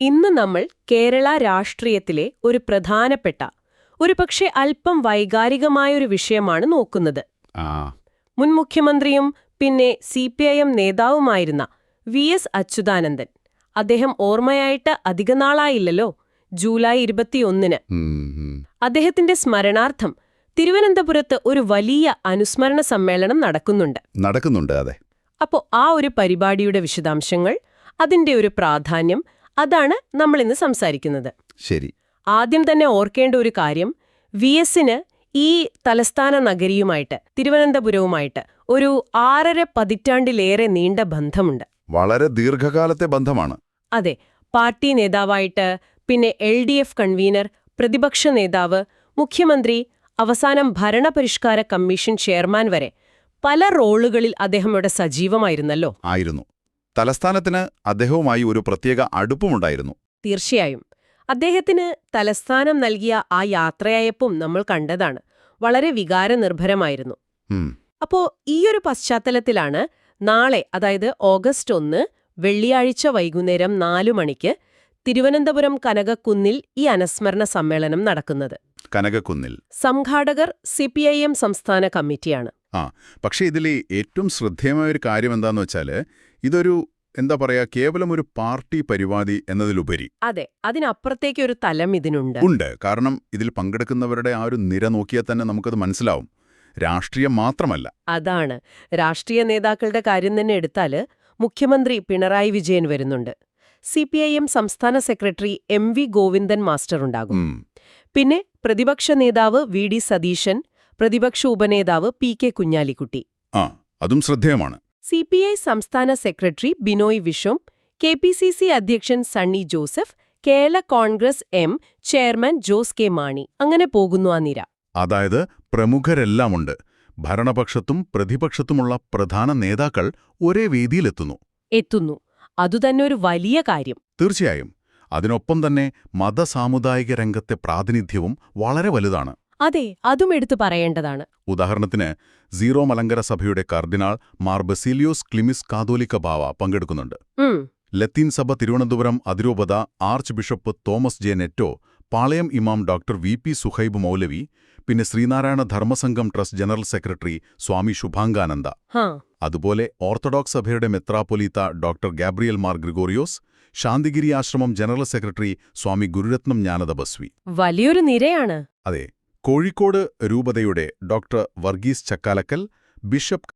ഇന്ന് നമ്മൾ കേരള രാഷ്ട്രീയത്തിലെ ഒരു പ്രധാനപ്പെട്ട ഒരുപക്ഷെ അല്പം വൈകാരികമായ ഒരു വിഷയമാണ് നോക്കുന്നത്. മുൻ മുഖ്യമന്ത്രിയും പിന്നെ സി പി ഐ എം നേതാവുമായിരുന്ന വി എസ് അച്യുതാനന്ദൻ അദ്ദേഹം ഓർമ്മയായിട്ട് അധിക അധികനാളായില്ലല്ലോ ജൂലൈ ഇരുപത്തിയൊന്നിന്. അദ്ദേഹത്തിന്റെ സ്മരണാർത്ഥം തിരുവനന്തപുരത്ത് ഒരു വലിയ അനുസ്മരണ സമ്മേളനം നടക്കുന്നുണ്ട്. നടക്കുന്നുണ്ട് അതെ. അപ്പോൾ ആ ഒരു പരിപാടിയുടെ വിശദാംശങ്ങൾ അതിന്റെ ഒരു പ്രാധാന്യം അതാണ് നമ്മൾ ഇന്ന് സംസാരിക്കുന്നത്. ശരി. ആദ്യം തന്നെ ഓർക്കേണ്ട ഒരു കാര്യം വി എസിന് ഈ തലസ്ഥാന നഗരിയുമായിട്ട് തിരുവനന്തപുരവുമായിട്ട് ഒരു ആറര പതിറ്റാണ്ടിലേറെ നീണ്ട ബന്ധമുണ്ട്. വളരെ ദീർഘകാലത്തെ ബന്ധമാണ്. അതെ പാർട്ടി നേതാവായിട്ട് പിന്നെ എൽ ഡി എഫ് കൺവീനർ പ്രതിപക്ഷ നേതാവ് മുഖ്യമന്ത്രി അവസാനം ഭരണപരിഷ്കാര കമ്മീഷൻ ചെയർമാൻ വരെ പല റോളുകളിൽ അദ്ദേഹം ഇവിടെ സജീവമായിരുന്നല്ലോ. ആയിരുന്നു. തലസ്ഥാനത്തിന് അദ്ദേഹവുമായി ഒരു പ്രത്യേക അടുപ്പമുണ്ടായിരുന്നു. തീർച്ചയായും. അദ്ദേഹത്തിന് തലസ്ഥാനം നൽകിയ ആ യാത്രയയപ്പും നമ്മൾ കണ്ടതാണ്. വളരെ വികാരനിർഭരമായിരുന്നു. അപ്പോ ഈയൊരു പശ്ചാത്തലത്തിലാണ് നാളെ അതായത് ഓഗസ്റ്റ് ഒന്ന് വെള്ളിയാഴ്ച വൈകുന്നേരം നാലു മണിക്ക് തിരുവനന്തപുരം കനകക്കുന്നിൽ ഈ അനുസ്മരണ സമ്മേളനം നടക്കുന്നത്. കനകക്കുന്നിൽ. സംഘാടകർ സി പി ഐ എം സംസ്ഥാന കമ്മിറ്റിയാണ്. ആ പക്ഷേ ഇതിലെ ഏറ്റവും ശ്രദ്ധേയമായ ഒരു കാര്യം എന്താന്ന് വെച്ചാൽ ഇതൊരു എന്താ പറയാ കേവലം ഒരു പാർട്ടി പരിപാടി എന്നതിലുപരി. അതെ അതിനപ്പുറത്തേക്ക് ഒരു തലം ഇതിനുണ്ട്. ഉണ്ട്. കാരണം ഇതിൽ പങ്കെടുക്കുന്നവരുടെ ആ ഒരു നിര നോക്കിയാൽ തന്നെ നമുക്കത് മനസ്സിലാവും. രാഷ്ട്രീയം മാത്രമല്ല. അതാണ്. രാഷ്ട്രീയ നേതാക്കളുടെ കാര്യം തന്നെ എടുത്താൽ മുഖ്യമന്ത്രി പിണറായി വിജയൻ വരുന്നുണ്ട്. സിപിഐഎം സംസ്ഥാന secretary M V Govindan master ഉണ്ടാകും. പിന്നെ പ്രതിപക്ഷ നേതാവ് വി ഡി സതീശൻ പ്രതിപക്ഷ ഉപനേതാവ് പി കെ കുഞ്ഞാലിക്കുട്ടി. ആ അതും ശ്രദ്ധേയമാണ്. സി പി ഐ സംസ്ഥാന secretary Binoy Viswam K P C C അധ്യക്ഷൻ Sunny Joseph Kerala Congress M chairman Jose K Mani. അങ്ങനെ പോകുന്നു ആ നിര. അതായത് പ്രമുഖരെല്ലാമുണ്ട്. ഭരണപക്ഷത്തും പ്രതിപക്ഷത്തുമുള്ള പ്രധാന നേതാക്കൾ ഒരേ വേദിയിലെത്തുന്നു. എത്തുന്നു. അതുതന്നെ ഒരു വലിയ കാര്യം. തീർച്ചയായും. അതിനൊപ്പം തന്നെ മതസാമുദായിക രംഗത്തെ പ്രാതിനിധ്യവും വളരെ വലുതാണ്. അതെ അതും എടുത്തു പറയേണ്ടതാണ്. ഉദാഹരണത്തിന് സീറോ മലങ്കര സഭയുടെ കർദിനാൾ മാർ ബസീലിയോസ് ക്ലിമിസ് കാതോലിക്ക ബാവ പങ്കെടുക്കുന്നുണ്ട്. ലത്തീൻ സഭ തിരുവനന്തപുരം അതിരൂപത archbishop Thomas J Neto Palayam ഇമാം ഡോക്ടർ വി പി സുഹൈബ് മൗലവി പിന്നെ Sreenarayana Dharmasangham trust general secretary സ്വാമി ശുഭാംഗാനന്ദ. അതുപോലെ ഓർത്തഡോക്സ് സഭയുടെ മെത്രാപൊലീത്ത ഡോക്ടർ ഗാബ്രിയൽ മാർ ഗ്രിഗോറിയോസ് ശാന്തിഗിരി ആശ്രമം ജനറൽ സെക്രട്ടറി സ്വാമി ഗുരുരത്നം ജ്ഞാനദ ബസ്വി വലിയൊരു നിരയാണ്. അതെ കോഴിക്കോട് രൂപതയുടെ ഡോക്ടർ വർഗീസ് ചക്കാലക്കൽ ബിഷപ്പ്